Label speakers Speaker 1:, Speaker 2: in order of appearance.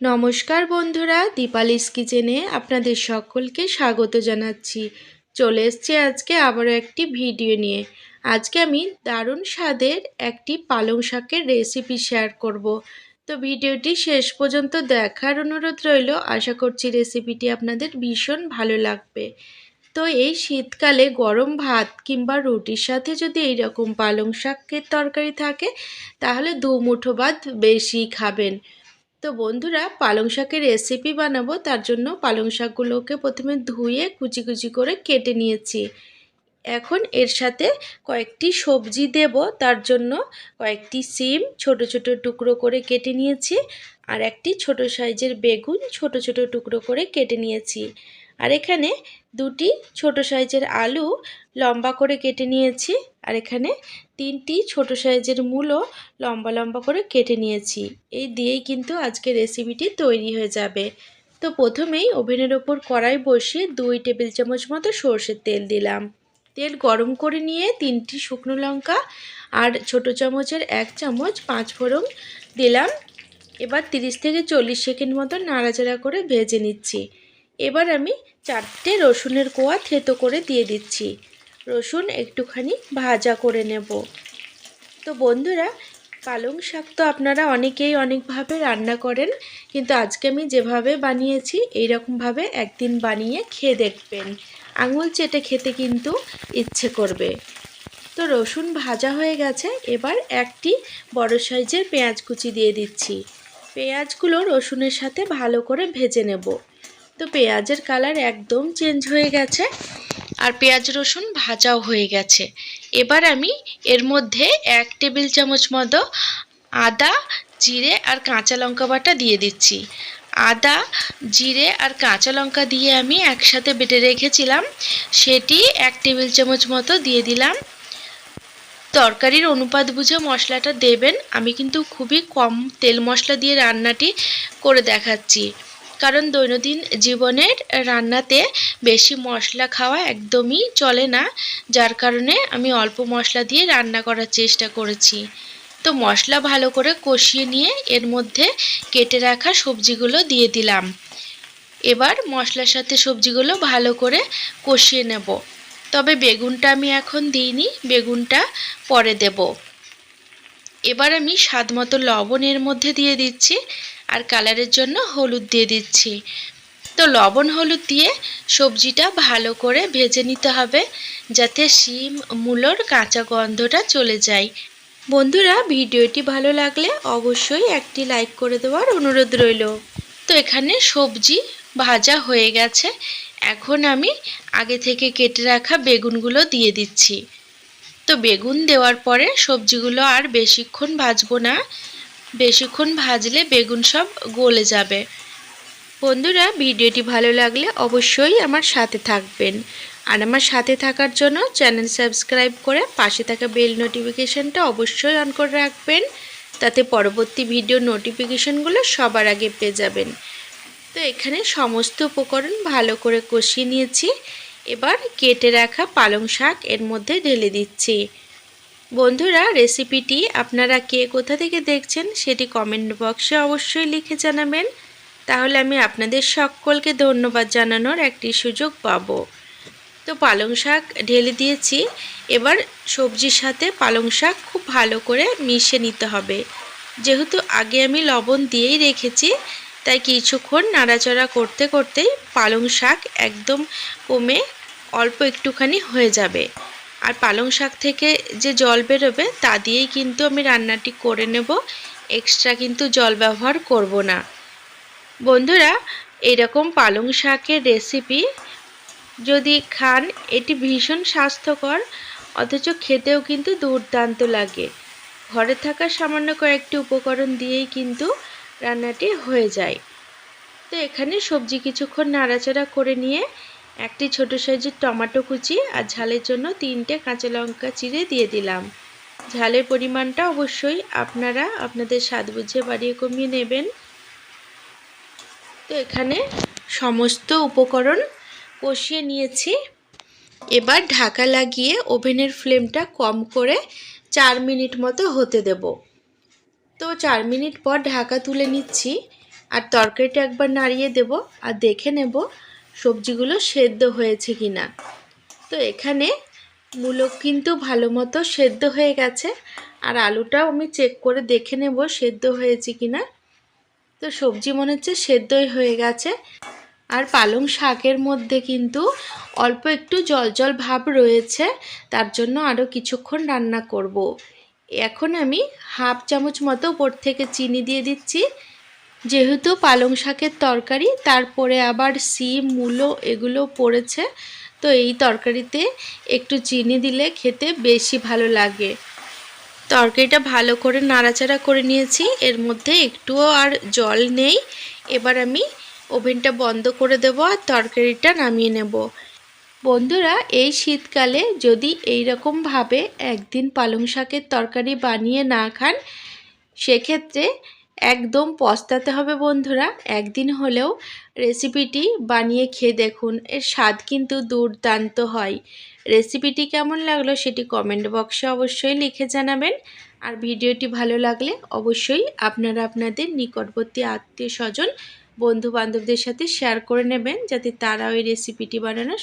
Speaker 1: নমস্কার বন্ধুরা, দীপালিস কিচেনে আপনাদের সকলকে স্বাগত জানাচ্ছি। চলে এসছে আজকে আবারও একটি ভিডিও নিয়ে। আজকে আমি দারুণ স্বাদের একটি পালং শাকের রেসিপি শেয়ার করব। তো ভিডিওটি শেষ পর্যন্ত দেখার অনুরোধ রইল। আশা করছি রেসিপিটি আপনাদের ভীষণ ভালো লাগবে। তো এই শীতকালে গরম ভাত কিংবা রুটির সাথে যদি এইরকম পালং শাকের তরকারি থাকে, তাহলে দু মুঠো ভাত বেশি খাবেন। তো বন্ধুরা, পালং শাকের রেসিপি বানাবো, তার জন্য পালং শাকগুলোকে প্রথমে ধুয়ে কুচি কুচি করে কেটে নিয়েছি। এখন এর সাথে কয়েকটি সবজি দেব, তার জন্য কয়েকটি সিম, ছোট ছোট টুকরো করে কেটে নিয়েছি, আর একটি ছোট সাইজের বেগুন ছোট ছোট টুকরো করে কেটে নিয়েছি। আর এখানে দুটি ছোট সাইজের আলু লম্বা করে কেটে নিয়েছি। আর এখানে তিনটি ছোট সাইজের মূলো লম্বা লম্বা করে কেটে নিয়েছি। এই দিয়েই কিন্তু আজকে রেসিপিটি তৈরি হয়ে যাবে। তো প্রথমেই ওভেনের ওপর কড়াই বসিয়ে দুই টেবিল চামচ মতো সর্ষের তেল দিলাম। তেল গরম করে নিয়ে তিনটি শুকনো লঙ্কা আর ছোট চামচের এক চামচ পাঁচ ফোড়ন দিলাম। এবার তিরিশ থেকে চল্লিশ সেকেন্ড মতো নাড়াচাড়া করে ভেজে নিচ্ছি। এবার আমি চারটে রসুনের কোয়া থেতো করে দিয়ে দিচ্ছি। রসুন একটুখানি ভাজা করে নেব। তো বন্ধুরা, পালং শাক তো আপনারা অনেকেই অনেকভাবে রান্না করেন, কিন্তু আজকে আমি যেভাবে বানিয়েছি, এইরকমভাবে একদিন বানিয়ে খেয়ে দেখবেন। আঙুল চেটে খেতে কিন্তু ইচ্ছে করবে। তো রসুন ভাজা হয়ে গেছে, এবার একটি বড় সাইজের পেঁয়াজ কুচি দিয়ে দিচ্ছি। পেঁয়াজগুলো রসুনের সাথে ভালো করে ভেজে নেব। তো পেঁয়াজের কালার একদম চেঞ্জ হয়ে গেছে আর পেঁয়াজ রসুন ভাজাও হয়ে গেছে। এবার আমি এর মধ্যে এক টেবিল চামচ মতো আদা, জিরে আর কাঁচা লঙ্কা বাটা দিয়ে দিচ্ছি। আদা, জিরে আর কাঁচা লঙ্কা দিয়ে আমি একসাথে বেটে রেখেছিলাম। সেটি এক টেবিল চামচ মতো দিয়ে দিলাম। তরকারির অনুপাত বুঝে মশলাটা দেবেন। আমি কিন্তু খুবই কম তেল মশলা দিয়ে রান্নাটি করে দেখাচ্ছি। কারণ দৈনন্দিন জীবনের রান্নাতে বেশি মশলা খাওয়া একদমই চলে না, যার কারণে আমি অল্প মশলা দিয়ে রান্না করার চেষ্টা করেছি। তো মশলা ভালো করে কষিয়ে নিয়ে এর মধ্যে কেটে রাখা সবজিগুলো দিয়ে দিলাম। এবার মশলার সাথে সবজিগুলো ভালো করে কষিয়ে নেব। তবে বেগুনটা আমি এখন দিইনি, বেগুনটা পরে দেব। এবার আমি স্বাদ মতো লবণ এর মধ্যে দিয়ে দিচ্ছি। আর কালারের জন্য হলুদ দিয়ে দিচ্ছি। তো লবণ হলুদ দিয়ে সবজিটা ভালো করে ভেজে নিতে হবে, যাতে শিম, মূলোর কাঁচা গন্ধটা চলে যায়। বন্ধুরা, ভিডিওটি ভালো লাগলে অবশ্যই একটি লাইক করে দেওয়ার অনুরোধ রইল। তো এখানে সবজি ভাজা হয়ে গেছে। এখন আমি আগে থেকে কেটে রাখা বেগুনগুলো দিয়ে দিচ্ছি। তো বেগুন দেওয়ার পরে সবজিগুলো আর বেশিক্ষণ ভাজবো না। বেশিক্ষণ ভাজলে বেগুন সব গলে যাবে। বন্ধুরা, ভিডিওটি ভালো লাগলে অবশ্যই আমার সাথে থাকবেন। আর আমার সাথে থাকার জন্য চ্যানেল সাবস্ক্রাইব করে পাশে থাকা বেল নোটিফিকেশানটা অবশ্যই অন করে রাখবেন। তাতে পরবর্তী ভিডিও নোটিফিকেশানগুলো সবার আগে পেয়ে যাবেন। তো এখানে সমস্ত উপকরণ ভালো করে কষিয়ে নিয়েছি। এবার কেটে রাখা পালং শাক এর মধ্যে ঢেলে দিচ্ছি। বন্ধুরা রেসিপিটি আপনারা কে কোথা থেকে দেখছেন সেটি কমেন্ট বক্সে অবশ্যই লিখে জানাবেন। তাহলে আমি আপনাদের সকলকে ধন্যবাদ জানানোর একটি সুযোগ পাব। তো পালং শাক ঢেলে দিয়েছি। এবার সবজির সাথে পালং শাক খুব ভালো করে মিশে নিতে হবে। যেহেতু আগে আমি লবণ দিয়েই রেখেছি, তাই কিছুক্ষণ নাড়াচাড়া করতে করতেই পালং শাক একদম কমে অল্প একটুখানি হয়ে যাবে। আর পালং শাক থেকে যে জল বেরোবে, তা দিয়েই কিন্তু আমি রান্নাটি করে নেব। এক্সট্রা কিন্তু জল ব্যবহার করব না। বন্ধুরা, এরকম পালং শাকের রেসিপি যদি খান, এটি ভীষণ স্বাস্থ্যকর, অথচ খেতেও কিন্তু দুর্দান্ত লাগে। ঘরে থাকা সামান্য কয়েকটি উপকরণ দিয়েই কিন্তু রান্নাটি হয়ে যায়। তো এখানে সবজি কিছুক্ষণ নাড়াচাড়া করে নিয়ে একটি ছোট সাইজের টমেটো কুচি আর ঝালের জন্য তিনটে কাঁচা লঙ্কা চিড়ে দিয়ে দিলাম। ঝালের পরিমাণটা অবশ্যই আপনারা আপনাদের স্বাদ বুঝে বাড়িয়ে কমিয়ে নেবেন। তো এখানে সমস্ত উপকরণ কষিয়ে নিয়েছি। এবার ঢাকা লাগিয়ে ওভেনের ফ্লেমটা কম করে চার মিনিট মতো হতে দেব। তো চার মিনিট পর ঢাকা তুলে নিচ্ছি। আর তরকারিটা একবার নাড়িয়ে দেব আর দেখে নেব সবজিগুলো সেদ্ধ হয়েছে কি না তো এখানে মূলো কিন্তু ভালো মতো সেদ্ধ হয়ে গেছে। আর আলুটাও আমি চেক করে দেখে নেব সেদ্ধ হয়েছে কি না তো সবজি মনে হচ্ছে সেদ্ধই হয়ে গেছে। আর পালং শাকের মধ্যে কিন্তু অল্প একটু জল জল ভাব রয়েছে। তার জন্য আরও কিছুক্ষণ রান্না করব। এখন আমি হাফ চামচ মতো ওপর থেকে চিনি দিয়ে দিচ্ছি। যেহেতু পালং শাকের তরকারি, তারপরে আবার সিম, মূলো এগুলো পড়েছে, তো এই তরকারিতে একটু চিনি দিলে খেতে বেশি ভালো লাগে। তরকারিটা ভালো করে নাড়াচাড়া করে নিয়েছি, এর মধ্যে একটুও আর জল নেই। এবার আমি ওভেনটা বন্ধ করে দেব আর তরকারিটা নামিয়ে নেব। বন্ধুরা, এই শীতকালে যদি এই রকমভাবে একদিন পালং শাকের তরকারি বানিয়ে না খান, সেক্ষেত্রে একদম পস্তাতে হবে বন্ধুরা। একদিন হলেও রেসিপিটি বানিয়ে খেয়ে দেখুন, এর স্বাদ কিন্তু দুর্দান্ত হয়। রেসিপিটি কেমন লাগল সেটি কমেন্ট বক্সে অবশ্যই লিখে জানাবেন। আর ভিডিওটি ভালো লাগলে অবশ্যই আপনারা আপনাদের নিকটবর্তী আত্মীয় স্বজন বন্ধু বান্ধবদের সাথে শেয়ার করে নেবেন, যাতে তারা ওই রেসিপিটি বানানোর